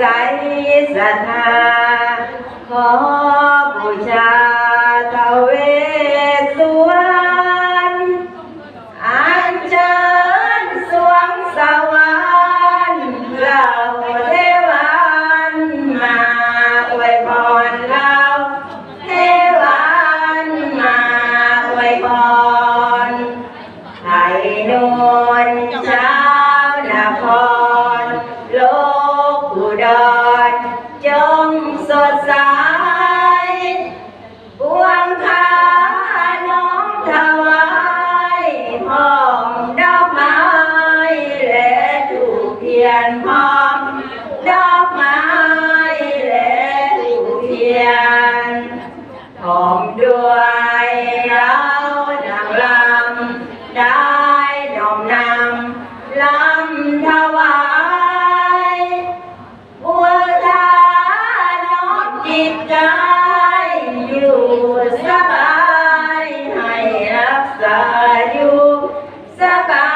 ใสศรัทธาขอบูชาทเว ตใจอยู่สบายให้รักษาอยู่สบา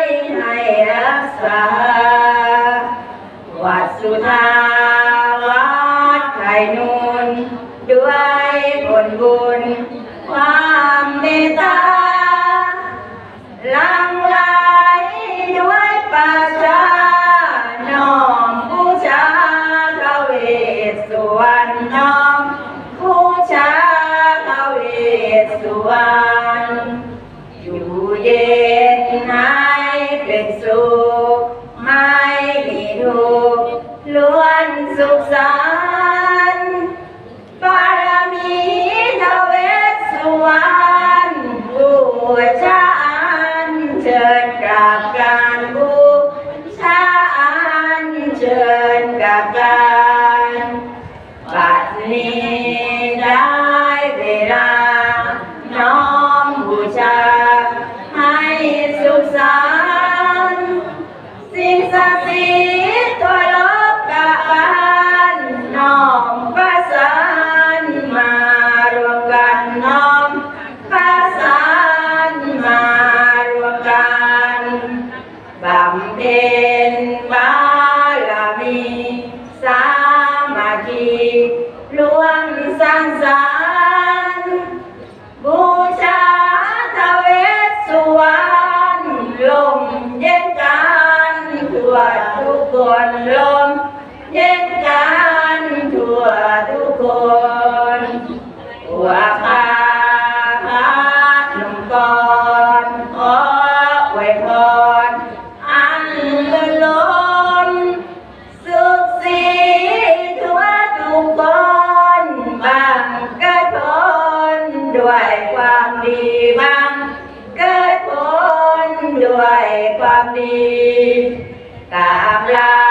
ยให้รักษา วัดสุธาวดไทยนูนด้วยผลบุญ đi cảm la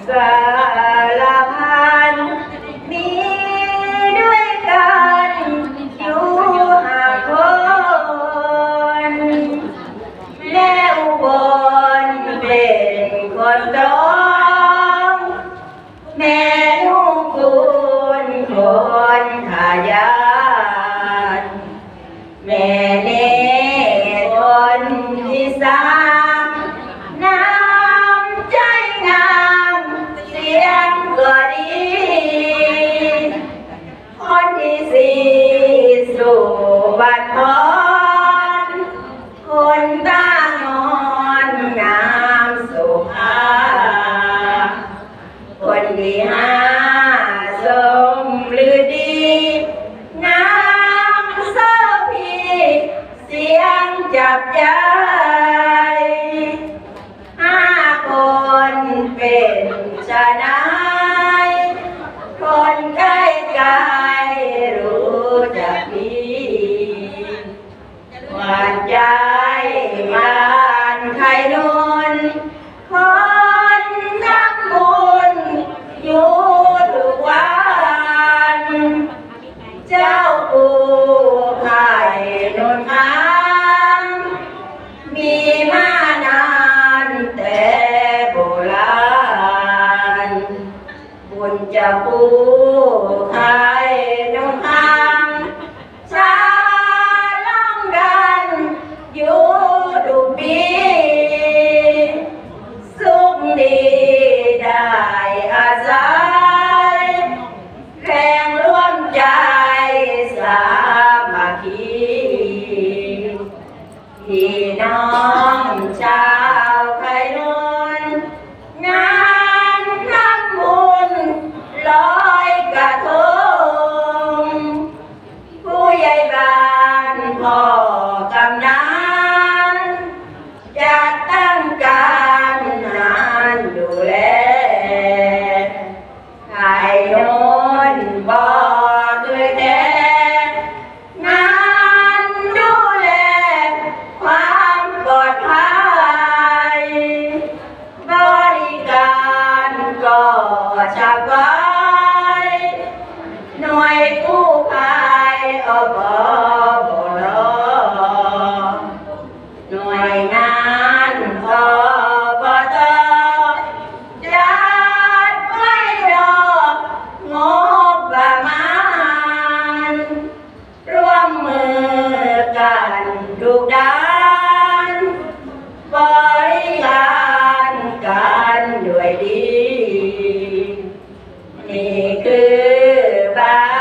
Selamat จะผู้ใคร บ้